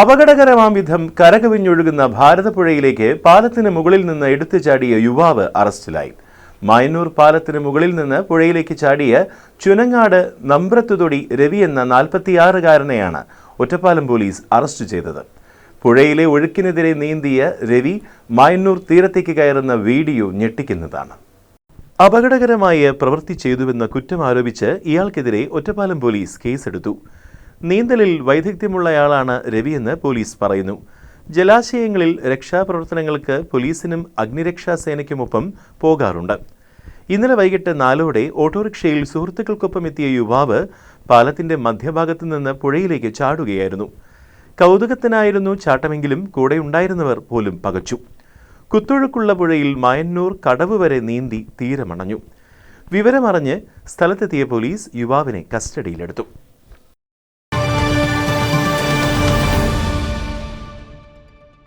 അപകടകരമാം വിധം കരകവിഞ്ഞൊഴുകുന്ന ഭാരതപ്പുഴയിലേക്ക് പാലത്തിന് മുകളിൽ നിന്ന് എടുത്തു ചാടിയ യുവാവ് അറസ്റ്റിലായി. മായന്നൂർ പാലത്തിന് മുകളിൽ നിന്ന് പുഴയിലേക്ക് ചാടിയ ചുനങ്ങാട് നമ്പ്രത്തുതൊടി രവി എന്ന നാൽപ്പത്തിയാറുകാരനെയാണ് ഒറ്റപ്പാലം പോലീസ് അറസ്റ്റ് ചെയ്തത്. പുഴയിലെ ഒഴുക്കിനെതിരെ നീന്തിയ രവി മായന്നൂർ തീരത്തേക്ക് കയറുന്ന വീഡിയോ ഞെട്ടിക്കുന്നതാണ്. അപകടകരമായ പ്രവൃത്തി ചെയ്തുവെന്ന കുറ്റം ആരോപിച്ച് ഇയാൾക്കെതിരെ ഒറ്റപ്പാലം പോലീസ് കേസെടുത്തു. നീന്തലിൽ വൈദഗ്ധ്യമുള്ളയാളാണ് രവിയെന്ന് പോലീസ് പറയുന്നു. ജലാശയങ്ങളിൽ രക്ഷാപ്രവർത്തനങ്ങൾക്ക് പോലീസിനും അഗ്നിരക്ഷാ സേനയ്ക്കുമൊപ്പം പോകാറുണ്ട്. ഇന്നലെ വൈകിട്ട് നാലോടെ ഓട്ടോറിക്ഷയിൽ സുഹൃത്തുക്കൾക്കൊപ്പം എത്തിയ യുവാവ് പാലത്തിന്റെ മധ്യഭാഗത്തു നിന്ന് പുഴയിലേക്ക് ചാടുകയായിരുന്നു. കൗതുകത്തിനായിരുന്നു ചാട്ടമെങ്കിലും കൂടെയുണ്ടായിരുന്നവർ പോലും പകച്ചു. കുത്തൊഴുക്കുള്ള പുഴയിൽ മായന്നൂർ കടവ് വരെ നീന്തി തീരമണഞ്ഞു. വിവരമറിഞ്ഞ് സ്ഥലത്തെത്തിയ പോലീസ് യുവാവിനെ കസ്റ്റഡിയിലെടുത്തു.